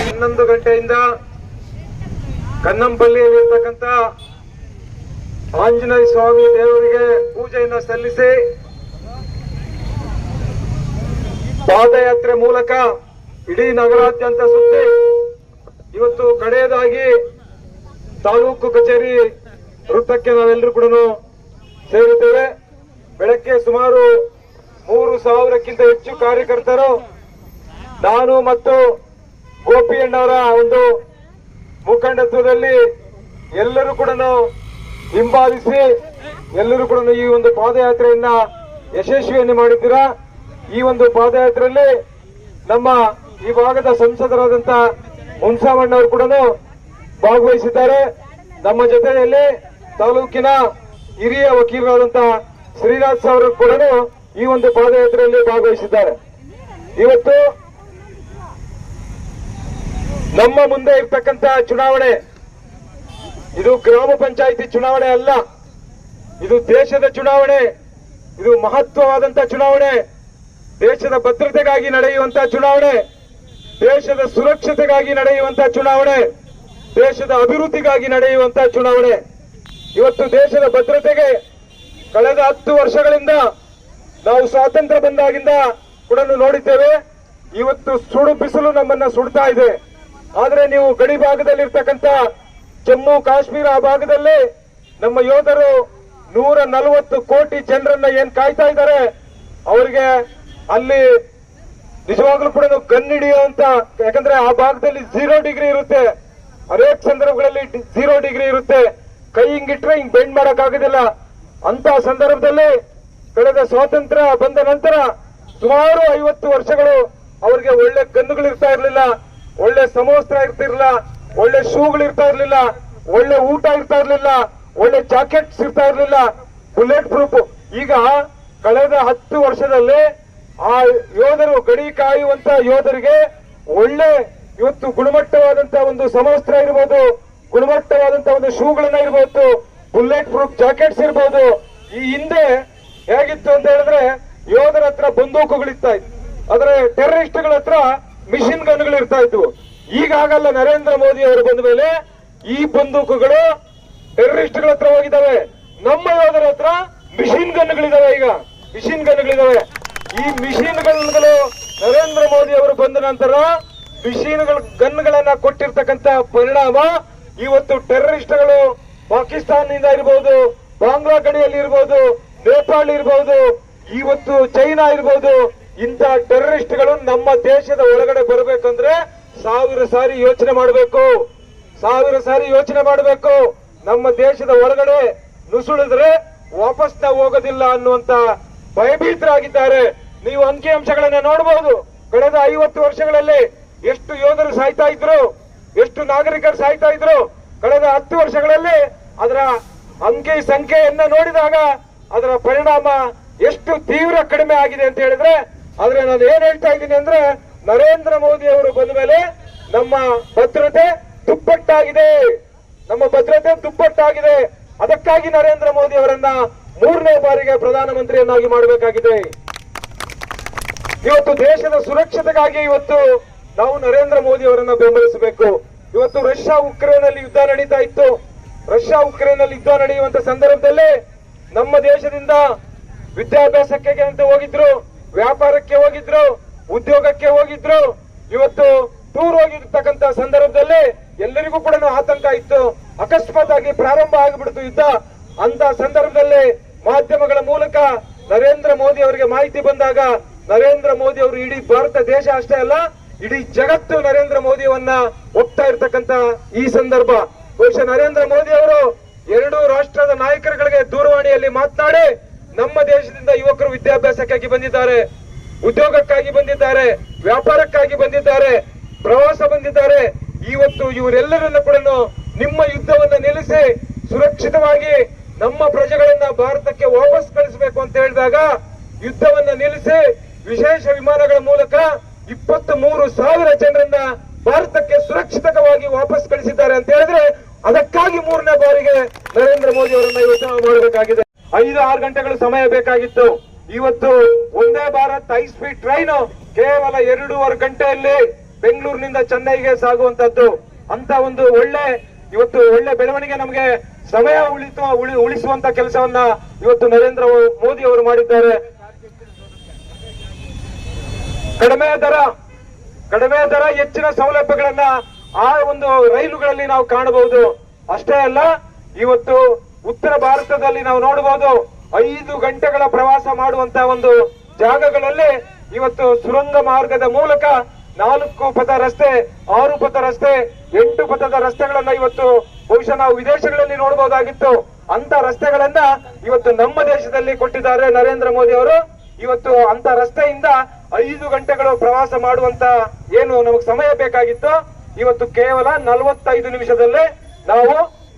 ಹನ್ನೊಂದು ಗಂಟೆಯಿಂದ ಕನ್ನಂಪಲ್ಲಿಯಲ್ಲಿರ್ತಕ್ಕಂಥ ಆಂಜನೇಯ ಸ್ವಾಮಿ ದೇವರಿಗೆ ಪೂಜೆಯನ್ನು ಸಲ್ಲಿಸಿ ಪಾದಯಾತ್ರೆ ಮೂಲಕ ಇಡೀ ನಗರಾದ್ಯಂತ ಸುತ್ತಿ ಇವತ್ತು ಕಡೆಯದಾಗಿ ತಾಲೂಕು ಕಚೇರಿ ವೃತ್ತಕ್ಕೆ ನಾವೆಲ್ಲರೂ ಕೂಡ ಸೇರಿದ್ದೇವೆ ಬೆಳಗ್ಗೆ ಸುಮಾರು ಮೂರು ಸಾವಿರಕ್ಕಿಂತ ಹೆಚ್ಚು ಕಾರ್ಯಕರ್ತರು ನಾನು ಮತ್ತು ಗೋಪಿಯಣ್ಣವರ ಒಂದು ಮುಖಂಡತ್ವದಲ್ಲಿ ಎಲ್ಲರೂ ಕೂಡ ಹಿಂಬಾಲಿಸಿ ಎಲ್ಲರೂ ಕೂಡ ಈ ಒಂದು ಪಾದಯಾತ್ರೆಯನ್ನ ಯಶಸ್ವಿಯನ್ನು ಮಾಡಿದ್ದೀರಾ? ಈ ಒಂದು ಪಾದಯಾತ್ರೆಯಲ್ಲಿ ನಮ್ಮ ಈ ಭಾಗದ ಸಂಸದರಾದಂತ ಹುಣಸಾಮಣ್ಣವರು ಕೂಡ ಭಾಗವಹಿಸಿದ್ದಾರೆ. ನಮ್ಮ ಜೊತೆಯಲ್ಲಿ ತಾಲೂಕಿನ ಹಿರಿಯ ವಕೀಲರಾದಂತ ಶ್ರೀನಾಥ್ ಅವರು ಕೂಡ ಈ ಒಂದು ಪಾದಯಾತ್ರೆಯಲ್ಲಿ ಭಾಗವಹಿಸಿದ್ದಾರೆ. ಇವತ್ತು ನಮ್ಮ ಮುಂದೆ ಇರ್ತಕ್ಕಂತ ಚುನಾವಣೆ, ಇದು ಗ್ರಾಮ ಪಂಚಾಯಿತಿ ಚುನಾವಣೆ ಅಲ್ಲ. ಇದು ದೇಶದ ಚುನಾವಣೆ, ಇದು ಮಹತ್ವವಾದಂತ ಚುನಾವಣೆ. ದೇಶದ ಭದ್ರತೆಗಾಗಿ ನಡೆಯುವಂತ ಚುನಾವಣೆ, ದೇಶದ ಸುರಕ್ಷತೆಗಾಗಿ ನಡೆಯುವಂತ ಚುನಾವಣೆ, ದೇಶದ ಅಭಿವೃದ್ಧಿಗಾಗಿ ನಡೆಯುವಂತ ಚುನಾವಣೆ. ಇವತ್ತು ದೇಶದ ಭದ್ರತೆಗೆ ಕಳೆದ ಹತ್ತು ವರ್ಷಗಳಿಂದ ನಾವು ಸ್ವಾತಂತ್ರ್ಯ ಬಂದಾಗಿಂದ ಕೂಡ ನೋಡಿದ್ದೇವೆ. ಇವತ್ತು ಸುಡು ಬಿಸಿಲು ನಮ್ಮನ್ನ ಸುಡ್ತಾ ಇದೆ. ಆದ್ರೆ ನೀವು ಗಡಿ ಭಾಗದಲ್ಲಿರ್ತಕ್ಕಂಥ ಜಮ್ಮು ಕಾಶ್ಮೀರ ಆ ಭಾಗದಲ್ಲಿ ನಮ್ಮ ಯೋಧರು ನೂರ ನಲವತ್ತು ಕೋಟಿ ಜನರನ್ನ ಏನ್ ಕಾಯ್ತಾ ಇದ್ದಾರೆ, ಅವರಿಗೆ ಅಲ್ಲಿ ನಿಜವಾಗ್ಲೂ ಕೂಡ ಅಂತ, ಯಾಕಂದ್ರೆ ಆ ಭಾಗದಲ್ಲಿ ಝೀರೋ ಡಿಗ್ರಿ ಇರುತ್ತೆ. ಅನೇಕ ಸಂದರ್ಭಗಳಲ್ಲಿ ಝೀರೋ ಡಿಗ್ರಿ ಇರುತ್ತೆ. ಕೈ ಹಿಂಗಿಟ್ರೆ ಹಿಂಗ್ ಬೆಂಡ್ ಮಾಡಕ್ ಆಗೋದಿಲ್ಲ. ಅಂತ ಸಂದರ್ಭದಲ್ಲಿ ಕಳೆದ ಸ್ವಾತಂತ್ರ್ಯ ಬಂದ ನಂತರ ಸುಮಾರು ಐವತ್ತು ವರ್ಷಗಳು ಅವರಿಗೆ ಒಳ್ಳೆ ಗನ್ನುಗಳು ಇರ್ತಾ ಇರ್ಲಿಲ್ಲ. ಒಳ್ಳೆ ಸಮವಸ್ತ್ರ ಇರ್ತಿರ್ಲಿಲ್ಲ, ಒಳ್ಳೆ ಶೂಗಳು ಇರ್ತಾ ಇರ್ಲಿಲ್ಲ, ಒಳ್ಳೆ ಊಟ ಇರ್ತಾ ಇರ್ಲಿಲ್ಲ, ಒಳ್ಳೆ ಜಾಕೆಟ್ಸ್ ಇರ್ತಾ ಇರ್ಲಿಲ್ಲ, ಬುಲೆಟ್ ಪ್ರೂಫ್. ಈಗ ಕಳೆದ ಹತ್ತು ವರ್ಷದಲ್ಲಿ ಆ ಯೋಧರು ಗಡಿ ಕಾಯುವಂತ ಯೋಧರಿಗೆ ಒಳ್ಳೆ ಇವತ್ತು ಗುಣಮಟ್ಟವಾದಂತ ಒಂದು ಸಮವಸ್ತ್ರ ಇರ್ಬೋದು, ಗುಣಮಟ್ಟವಾದಂತ ಒಂದು ಶೂಗಳನ್ನ ಇರ್ಬೋದು, ಬುಲೆಟ್ ಪ್ರೂಫ್ ಜಾಕೆಟ್ಸ್ ಇರ್ಬೋದು. ಈ ಹಿಂದೆ ಹೇಗಿತ್ತು ಅಂತ ಹೇಳಿದ್ರೆ ಯೋಧರ ಹತ್ರ ಬಂದೂಕುಗಳಿತ್ತಾಯ್ತು ಆದ್ರೆ ಟೆರರಿಸ್ಟ್ಗಳ ಹತ್ರ ಮಿಷಿನ್ ಗನ್ಗಳು ಇರ್ತಾ ಇದ್ವು. ಈಗಾಗಲ್ಲ ನರೇಂದ್ರ ಮೋದಿ ಅವರು ಬಂದ ಮೇಲೆ ಈ ಬಂದೂಕುಗಳು ಟೆರರಿಸ್ಟ್ಗಳ ಹತ್ರ ಹೋಗಿದ್ದಾವೆ. ನಮ್ಮ ಯೋಧರ ಹತ್ರ ಮಿಷಿನ್ ಗನ್ಗಳಿದಾವೆ ಈಗ. ಮಿಷಿನ್ ಗನ್ಗಳಿದಾವೆ. ಈ ಮಿಷಿನ್ ಗನ್ಗಳು ನರೇಂದ್ರ ಮೋದಿ ಅವರು ಬಂದ ನಂತರ ಮಿಷಿನ್ ಗನ್ಗಳನ್ನ ಕೊಟ್ಟಿರ್ತಕ್ಕಂತ ಪರಿಣಾಮ ಇವತ್ತು ಟೆರರಿಸ್ಟ್ಗಳು ಪಾಕಿಸ್ತಾನದಿಂದ ಇರ್ಬೋದು ಬಾಂಗ್ಲಾ ಗಡಿಯಲ್ಲಿ ಇರ್ಬೋದು, ನೇಪಾಳ ಇರ್ಬೋದು, ಇವತ್ತು ಚೈನಾ ಇರ್ಬೋದು ಇಂಥ ಟೆರರಿಸ್ಟ್ಗಳು ನಮ್ಮ ದೇಶದ ಒಳಗಡೆ ಬರಬೇಕಂದ್ರೆ ಸಾವಿರ ಸಾರಿ ಯೋಚನೆ ಮಾಡಬೇಕು. ಸಾವಿರ ಸಾರಿ ಯೋಚನೆ ಮಾಡಬೇಕು. ನಮ್ಮ ದೇಶದ ಒಳಗಡೆ ನುಸುಳಿದ್ರೆ ವಾಪಸ್ ನಾವು ಹೋಗೋದಿಲ್ಲ ಅನ್ನುವಂತ ಭಯಭೀತರಾಗಿದ್ದಾರೆ. ನೀವು ಅಂಕಿಅಂಶಗಳನ್ನ ನೋಡಬಹುದು ಕಳೆದ ಐವತ್ತು ವರ್ಷಗಳಲ್ಲಿ ಎಷ್ಟು ಯೋಧರು ಸಾಯ್ತಾ ಇದ್ರು, ಎಷ್ಟು ನಾಗರಿಕರು ಸಾಯ್ತಾ ಇದ್ರು, ಕಳೆದ ಹತ್ತು ವರ್ಷಗಳಲ್ಲಿ ಅದರ ಅಂಕಿ ಸಂಖ್ಯೆಯನ್ನ ನೋಡಿದಾಗ ಅದರ ಪರಿಣಾಮ ಎಷ್ಟು ತೀವ್ರ ಕಡಿಮೆ ಆಗಿದೆ ಅಂತ ಹೇಳಿದ್ರೆ ಆದ್ರೆ ನಾನು ಏನ್ ಹೇಳ್ತಾ ಇದ್ದೀನಿ ಅಂದ್ರೆ ನರೇಂದ್ರ ಮೋದಿ ಅವರು ಬಂದ ಮೇಲೆ ನಮ್ಮ ಭದ್ರತೆ ದುಪ್ಪಟ್ಟಾಗಿದೆ. ನಮ್ಮ ಭದ್ರತೆ ದುಪ್ಪಟ್ಟಾಗಿದೆ. ಅದಕ್ಕಾಗಿ ನರೇಂದ್ರ ಮೋದಿ ಅವರನ್ನ ಮೂರನೇ ಬಾರಿಗೆ ಪ್ರಧಾನಮಂತ್ರಿಯನ್ನಾಗಿ ಮಾಡಬೇಕಾಗಿದೆ. ಇವತ್ತು ದೇಶದ ಸುರಕ್ಷತೆಗಾಗಿ ಇವತ್ತು ನಾವು ನರೇಂದ್ರ ಮೋದಿ ಅವರನ್ನ ಬೆಂಬಲಿಸಬೇಕು. ಇವತ್ತು ರಷ್ಯಾ ಉಕ್ರೇನ್ ಅಲ್ಲಿ ಯುದ್ಧ ನಡೀತಾ ಇತ್ತು. ರಷ್ಯಾ ಉಕ್ರೇನ್ ಅಲ್ಲಿ ಯುದ್ಧ ನಡೆಯುವಂತ ಸಂದರ್ಭದಲ್ಲಿ ನಮ್ಮ ದೇಶದಿಂದ ವಿದ್ಯಾಭ್ಯಾಸಕ್ಕೆ ಅಂತ ಹೋಗಿದ್ರು. ವ್ಯಾಪಾರಕ್ಕೆ ಹೋಗಿದ್ರು, ಉದ್ಯೋಗಕ್ಕೆ ಹೋಗಿದ್ರು, ಇವತ್ತು ಟೂರ್ ಹೋಗಿರ್ತಕ್ಕಂತ ಸಂದರ್ಭದಲ್ಲಿ ಎಲ್ಲರಿಗೂ ಕೂಡ ಆತಂಕ ಇತ್ತು. ಅಕಸ್ಮಾತ್ ಆಗಿ ಪ್ರಾರಂಭ ಆಗಿಬಿಡ್ತು ಯುದ್ಧ. ಅಂತ ಸಂದರ್ಭದಲ್ಲಿ ಮಾಧ್ಯಮಗಳ ಮೂಲಕ ನರೇಂದ್ರ ಮೋದಿ ಅವರಿಗೆ ಮಾಹಿತಿ ಬಂದಾಗ, ನರೇಂದ್ರ ಮೋದಿ ಅವರು ಇಡೀ ಭಾರತ ದೇಶ ಅಷ್ಟೇ ಅಲ್ಲ, ಇಡೀ ಜಗತ್ತು ನರೇಂದ್ರ ಮೋದಿಯವನ್ನ ಒಪ್ತಾ ಇರ್ತಕ್ಕಂತ ಈ ಸಂದರ್ಭ. ಬಹುಶಃ ನರೇಂದ್ರ ಮೋದಿ ಅವರು ಎರಡು ರಾಷ್ಟ್ರದ ನಾಯಕರುಗಳಿಗೆ ದೂರವಾಣಿಯಲ್ಲಿ ಮಾತನಾಡಿ ನಮ್ಮ ದೇಶದಿಂದ ಯುವಕರು ವಿದ್ಯಾಭ್ಯಾಸಕ್ಕಾಗಿ ಬಂದಿದ್ದಾರೆ, ಉದ್ಯೋಗಕ್ಕಾಗಿ ಬಂದಿದ್ದಾರೆ, ವ್ಯಾಪಾರಕ್ಕಾಗಿ ಬಂದಿದ್ದಾರೆ, ಪ್ರವಾಸ ಬಂದಿದ್ದಾರೆ. ಇವತ್ತು ಇವರೆಲ್ಲರನ್ನು ಕೂಡ ನಿಮ್ಮ ಯುದ್ಧವನ್ನ ನಿಲ್ಲಿಸಿ, ಸುರಕ್ಷಿತವಾಗಿ ನಮ್ಮ ಪ್ರಜೆಗಳನ್ನ ಭಾರತಕ್ಕೆ ವಾಪಸ್ ಕಳಿಸಬೇಕು ಅಂತ ಹೇಳಿದಾಗ ಯುದ್ಧವನ್ನ ನಿಲ್ಲಿಸಿ, ವಿಶೇಷ ವಿಮಾನಗಳ ಮೂಲಕ ಇಪ್ಪತ್ತು ಮೂರು ಸಾವಿರ ಜನರನ್ನ ಭಾರತಕ್ಕೆ ಸುರಕ್ಷಿತವಾಗಿ ವಾಪಸ್ ಕಳಿಸಿದ್ದಾರೆ ಅಂತ ಹೇಳಿದ್ರೆ ಅದಕ್ಕಾಗಿ ಮೂರನೇ ಬಾರಿಗೆ ನರೇಂದ್ರ ಮೋದಿ ಅವರನ್ನ ಯೋಚನೆ ಮಾಡಬೇಕಾಗಿದೆ. ಐದು ಆರು ಗಂಟೆಗಳು ಸಮಯ ಬೇಕಾಗಿತ್ತು. ಇವತ್ತು ಒಂದೇ ಭಾರತ್ ಹೈ ಸ್ಪೀಡ್ ಟ್ರೈನ್ ಕೇವಲ ಎರಡೂವರೆ ಗಂಟೆಯಲ್ಲಿ ಬೆಂಗಳೂರಿನಿಂದ ಚೆನ್ನೈಗೆ ಸಾಗುವಂತದ್ದು ಅಂತ ಒಂದು ಒಳ್ಳೆ, ಇವತ್ತು ಒಳ್ಳೆ ಬೆಳವಣಿಗೆ ನಮಗೆ ಸಮಯ ಉಳಿತು, ಉಳಿ ಉಳಿಸುವಂತ ಕೆಲಸವನ್ನ ಇವತ್ತು ನರೇಂದ್ರ ಮೋದಿ ಅವರು ಮಾಡಿದ್ದಾರೆ. ಕಡಿಮೆ ದರ ಕಡಿಮೆ ದರ ಹೆಚ್ಚಿನ ಸೌಲಭ್ಯಗಳನ್ನ ಆ ಒಂದು ರೈಲುಗಳಲ್ಲಿ ನಾವು ಕಾಣಬಹುದು. ಅಷ್ಟೇ ಅಲ್ಲ, ಇವತ್ತು ಉತ್ತರ ಭಾರತದಲ್ಲಿ ನಾವು ನೋಡಬಹುದು ಐದು ಗಂಟೆಗಳ ಪ್ರವಾಸ ಮಾಡುವಂತ ಒಂದು ಜಾಗಗಳಲ್ಲಿ ಇವತ್ತು ಸುರಂಗ ಮಾರ್ಗದ ಮೂಲಕ ನಾಲ್ಕು ಪಥ ರಸ್ತೆ, ಆರು ಪಥ ರಸ್ತೆ, ಎಂಟು ಪಥದ ರಸ್ತೆಗಳನ್ನ ಇವತ್ತು ಬಹುಶಃ ನಾವು ವಿದೇಶಗಳಲ್ಲಿ ನೋಡಬಹುದಾಗಿತ್ತು. ಅಂತ ರಸ್ತೆಗಳನ್ನ ಇವತ್ತು ನಮ್ಮ ದೇಶದಲ್ಲಿ ಕೊಟ್ಟಿದ್ದಾರೆ ನರೇಂದ್ರ ಮೋದಿ ಅವರು. ಇವತ್ತು ಅಂತ ರಸ್ತೆಯಿಂದ ಐದು ಗಂಟೆಗಳು ಪ್ರವಾಸ ಮಾಡುವಂತ ಏನು ನಮಗೆ ಸಮಯ ಬೇಕಾಗಿತ್ತು. ಇವತ್ತು ಕೇವಲ ನಲವತ್ತೈದು ನಿಮಿಷದಲ್ಲೇ ನಾವು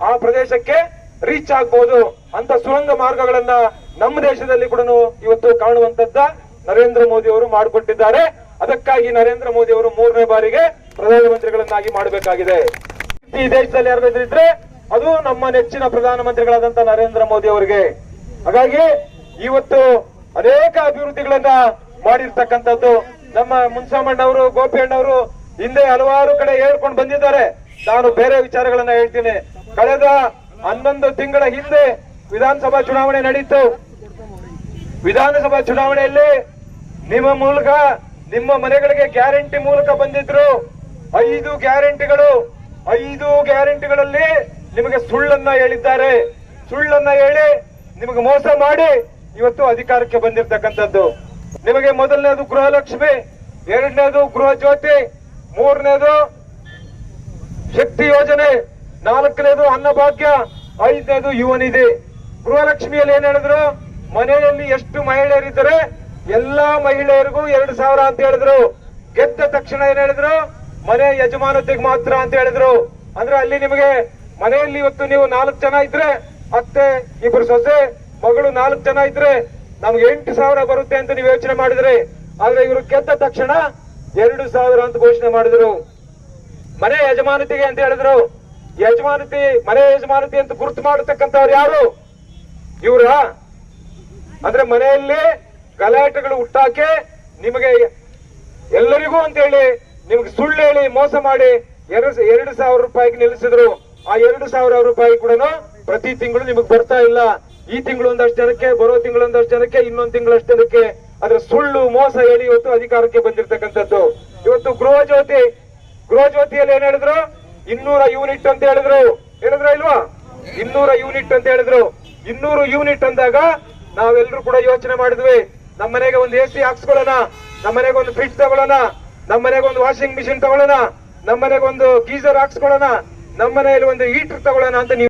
ಆ ಪ್ರದೇಶಕ್ಕೆ ರೀಚ್ ಆಗ್ಬಹುದು ಅಂತ ಸುರಂಗ ಮಾರ್ಗಗಳನ್ನ ನಮ್ಮ ದೇಶದಲ್ಲಿ ಕೂಡ ಇವತ್ತು ಕಾಣುವಂತದ್ದ ನರೇಂದ್ರ ಮೋದಿ ಅವರು ಮಾಡಿಕೊಟ್ಟಿದ್ದಾರೆ. ಅದಕ್ಕಾಗಿ ನರೇಂದ್ರ ಮೋದಿ ಅವರು ಮೂರನೇ ಬಾರಿಗೆ ಪ್ರಧಾನಮಂತ್ರಿಗಳನ್ನಾಗಿ ಮಾಡಬೇಕಾಗಿದೆ. ಈ ದೇಶದಲ್ಲಿ ಯಾರಾದ್ರೂ ಇದ್ರೆ ಅದು ನಮ್ಮ ನೆಚ್ಚಿನ ಪ್ರಧಾನಮಂತ್ರಿಗಳಾದಂತ ನರೇಂದ್ರ ಮೋದಿ ಅವರಿಗೆ. ಹಾಗಾಗಿ ಇವತ್ತು ಅನೇಕ ಅಭಿವೃದ್ಧಿಗಳನ್ನ ಮಾಡಿರ್ತಕ್ಕಂಥದ್ದು ನಮ್ಮ ಮುನ್ಸಾಮಣ್ಣವರು ಗೋಪಿಯಣ್ಣವರು ಹಿಂದೆ ಹಲವಾರು ಕಡೆ ಹೇಳ್ಕೊಂಡು ಬಂದಿದ್ದಾರೆ. ನಾನು ಬೇರೆ ವಿಚಾರಗಳನ್ನ ಹೇಳ್ತೀನಿ. ಕಳೆದ ಹನ್ನೊಂದು ತಿಂಗಳ ಹಿಂದೆ ವಿಧಾನಸಭಾ ಚುನಾವಣೆ ನಡೀತು. ವಿಧಾನಸಭಾ ಚುನಾವಣೆಯಲ್ಲಿ ನಿಮ್ಮ ಮೂಲಕ, ನಿಮ್ಮ ಮನೆಗಳಿಗೆ ಗ್ಯಾರಂಟಿ ಮೂಲಕ ಬಂದಿದ್ರು. ಐದು ಗ್ಯಾರಂಟಿಗಳು, ಐದು ಗ್ಯಾರಂಟಿಗಳಲ್ಲಿ ನಿಮಗೆ ಸುಳ್ಳನ್ನ ಹೇಳಿದ್ದಾರೆ. ಸುಳ್ಳನ್ನ ಹೇಳಿ ನಿಮಗೆ ಮೋಸ ಮಾಡಿ ಇವತ್ತು ಅಧಿಕಾರಕ್ಕೆ ಬಂದಿರತಕ್ಕಂಥದ್ದು. ನಿಮಗೆ ಮೊದಲನೇದು ಗೃಹಲಕ್ಷ್ಮಿ, ಎರಡನೇದು ಗೃಹ ಜ್ಯೋತಿ, ಮೂರನೇದು ಶಕ್ತಿ ಯೋಜನೆ. ನಾಲ್ಕನೇದು ಅನ್ನಭಾಗ್ಯ, ಐದನೇದು ಯುವ ಗೃಹಲಕ್ಷ್ಮಿಯಲ್ಲಿ ಏನ್ ಹೇಳಿದ್ರು? ಮನೆಯಲ್ಲಿ ಎಷ್ಟು ಮಹಿಳೆಯರಿದ್ದಾರೆ ಎಲ್ಲಾ ಮಹಿಳೆಯರಿಗೂ ಎರಡು ಸಾವಿರ ಅಂತ ಹೇಳಿದ್ರು. ಗೆದ್ದ ತಕ್ಷಣ ಏನ್ ಹೇಳಿದ್ರು? ಮನೆ ಯಜಮಾನತೆಗೆ ಮಾತ್ರ ಅಂತ ಹೇಳಿದ್ರು. ಅಂದ್ರೆ ಅಲ್ಲಿ ನಿಮಗೆ ಮನೆಯಲ್ಲಿ ಇವತ್ತು ನೀವು ನಾಲ್ಕು ಜನ ಇದ್ರೆ, ಅತ್ತೆ, ಇಬ್ರು ಸೊಸೆ, ಮಗಳು ನಾಲ್ಕು ಜನ ಇದ್ರೆ ನಮ್ಗೆ ಎಂಟು ಸಾವಿರ ಬರುತ್ತೆ ಅಂತ ನೀವು ಯೋಚನೆ ಮಾಡಿದ್ರಿ. ಆದ್ರೆ ಇವರು ಗೆದ್ದ ತಕ್ಷಣ ಎರಡು ಸಾವಿರ ಅಂತ ಘೋಷಣೆ ಮಾಡಿದ್ರು. ಮನೆ ಯಜಮಾನತೆಗೆ ಅಂತ ಹೇಳಿದ್ರು. ಯಜಮಾನತಿ, ಮನೆ ಯಜಮಾನತಿ ಅಂತ ಗುರುತು ಮಾಡತಕ್ಕಂಥವ್ರು ಯಾರು? ಇವ್ರ? ಅಂದ್ರೆ ಮನೆಯಲ್ಲಿ ಗಲಾಟೆಗಳು ಹುಟ್ಟಾಕೆ ನಿಮಗೆ ಎಲ್ಲರಿಗೂ ಅಂತ ಹೇಳಿ ನಿಮ್ಗೆ ಸುಳ್ಳು ಹೇಳಿ ಮೋಸ ಮಾಡಿ ಎರಡು ಎರಡು ಸಾವಿರ ರೂಪಾಯಿಗೆ ನಿಲ್ಲಿಸಿದ್ರು. ಆ ಎರಡು ಸಾವಿರ ರೂಪಾಯಿ ಕೂಡ ಪ್ರತಿ ತಿಂಗಳು ನಿಮಗೆ ಬರ್ತಾ ಇಲ್ಲ. ಈ ತಿಂಗಳು ಒಂದಷ್ಟು ಜನಕ್ಕೆ, ಬರೋ ತಿಂಗಳು ಒಂದಷ್ಟು ಜನಕ್ಕೆ, ಇನ್ನೊಂದು ತಿಂಗಳಷ್ಟು ಜನಕ್ಕೆ. ಅದ್ರ ಸುಳ್ಳು, ಮೋಸ ಹೇಳಿ ಇವತ್ತು ಅಧಿಕಾರಕ್ಕೆ ಬಂದಿರತಕ್ಕಂಥದ್ದು. ಇವತ್ತು ಗೃಹ ಜ್ಯೋತಿ, ಗೃಹ ಜ್ಯೋತಿಯಲ್ಲಿ ಏನ್ ಹೇಳಿದ್ರು? ಇನ್ನೂರ ಯೂನಿಟ್ ಅಂತ ಹೇಳಿದ್ರು. ಹೇಳಿದ್ರ ಇಲ್ವಾ? ಇನ್ನೂರ ಯೂನಿಟ್ ಅಂತ ಹೇಳಿದ್ರು. ಇನ್ನೂರು ಯೂನಿಟ್ ಅಂದಾಗ ನಾವೆಲ್ಲರೂ ಕೂಡ ಯೋಚನೆ ಮಾಡಿದ್ವಿ, ನಮ್ಮ ಮನೆಗೆ ಒಂದು ಎ ಸಿ ಹಾಕ್ಸ್ಕೊಳ್ಳೋಣ, ನಮ್ಮ ಮನೆಗೆ ಒಂದು ಫ್ರಿಡ್ಜ್ ತಗೊಳ್ಳೋಣ, ನಮ್ಮ ಮನೆಗೆ ಒಂದು ವಾಷಿಂಗ್ ಮಿಷಿನ್ ತಗೊಳ್ಳೋಣ, ನಮ್ಮ ಮನೆಗೆ ಒಂದು ಗೀಸರ್ ಹಾಕ್ಸ್ಕೊಳ್ಳೋಣ, ನಮ್ಮ ಮನೆಯಲ್ಲಿ ಒಂದು ಹೀಟರ್ ತಗೊಳ್ಳೋಣ ಅಂತ